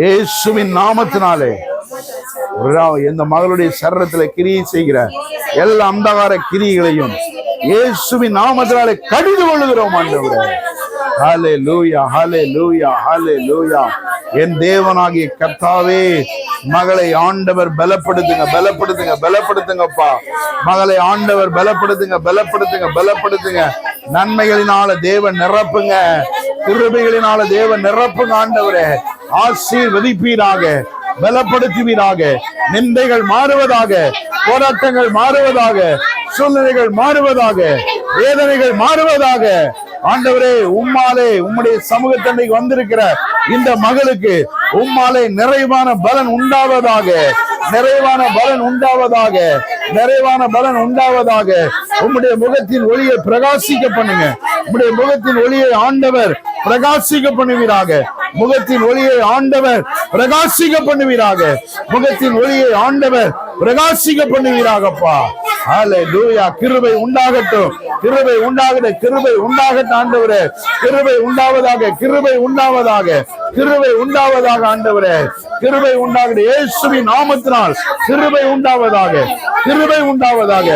இயேசுவின் நாமத்தினாலே. இந்த மகளுடைய சரீரத்துல கிரியை செய்கிற எல்லா அந்தகார கிரியைகளையும் இயேசுவின் நாமத்தினாலே கடிந்து கொள்ளுகிறோம் ஆண்டவரே. லூயா ஹாலே லூயா என் தேவனாகிய கர்த்தாவே மகளை ஆண்டவர் பலப்படுத்துங்க பலப்படுத்துங்க பலப்படுத்துங்கப்பா. மகளை ஆண்டவர் பலப்படுத்துங்க பலப்படுத்துங்க பலப்படுத்துங்க. நன்மைகளினால தேவன் நிரப்புங்க. கிருபைகளினால தேவன் நிரப்புங்க ஆண்டவரே ஆசீர்வதிப்பீராக பலப்படுத்துவீராக நிந்தைகள் மாறுவதாக போராட்டங்கள் மாறுவதாக சூழ்நிலைகள் மாறுவதாக வேதனைகள் மாறுவதாக ஆண்டவரே உம்மாலே உம்முடைய சமூகத்தன்னைக்கு வந்திருக்கிற இந்த மகளுக்கு உம்மாலே நிறைவான பலன் உண்டாவதாக நிறைவான பலன் உண்டாவதாக நிறைவான பலன் உண்டாவதாக உம்முடைய முகத்தின் ஒளியை பிரகாசிக்க பண்ணுங்க. உம்முடைய முகத்தின் ஒளியை ஆண்டவர் பிரகாசிக்க பண்ணுவீராக முகத்தின் ஒளியை ஆண்டவர் பிரகாசிக்க பண்ணுவீராக முகத்தின் ஒளியை ஆண்டவர் பிரகாசிக்க பண்ணுவீராகப்பா ஹalleluya கிருபை உண்டாகட்டும். கிருபை உண்டாகட்டும். கிருபை உண்டாகட்டும் ஆண்டவரே. கிருபை உண்டாவதாக கிருபை உண்டாவதாக. கிருபை உண்டாவதாக ஆண்டவரே. கிருபை உண்டாகட்டும். இயேசுவின் நாமத்தினால் கிருபை உண்டாவதாக. கிருபை உண்டாவதாக.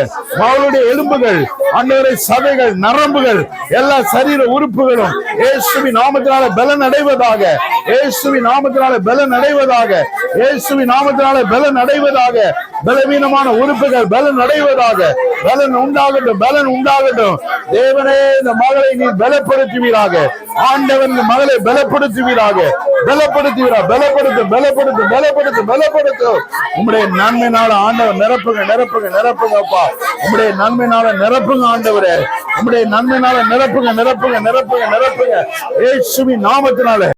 அவளுடைய எலும்புகள் ஆண்டவரை சதைகள் நரம்புகள் எல்லா சரீர உறுப்புகளும் இயேசுவின் நாமத்தினால பலன் அடைவதாக இயேசுவின் நாமத்தினால பலன் அடைவதாக இயேசுவின் நாமத்தினால பலன் அடைவதாக பலவீனமான உறுப்புகள் பலன் அடைவதாக பலன் உண்டாகட்டும் பலன் உண்டாகட்டும். தேவனே இந்த மகளை நீ பலப்படுத்துவீராக. ஆண்டவன் இந்த மகளை பலப்படுத்துவீராக. பலப்படுத்துவீரா பலப்படுத்து பலப்படுத்து பலப்படுத்து பலப்படுத்து. உம்முடைய நன்மைனால ஆண்டவன் நிரப்புங்க நிரப்புங்க நிரப்புங்கப்பா உம்முடைய நன்மைனால நிரப்புங்க ஆண்டவரே. உம்முடைய நன்மைனால நிரப்புங்க நிரப்புங்க நிரப்புங்க நிரப்புங்க. இயேசுவின் நாமத்தினால.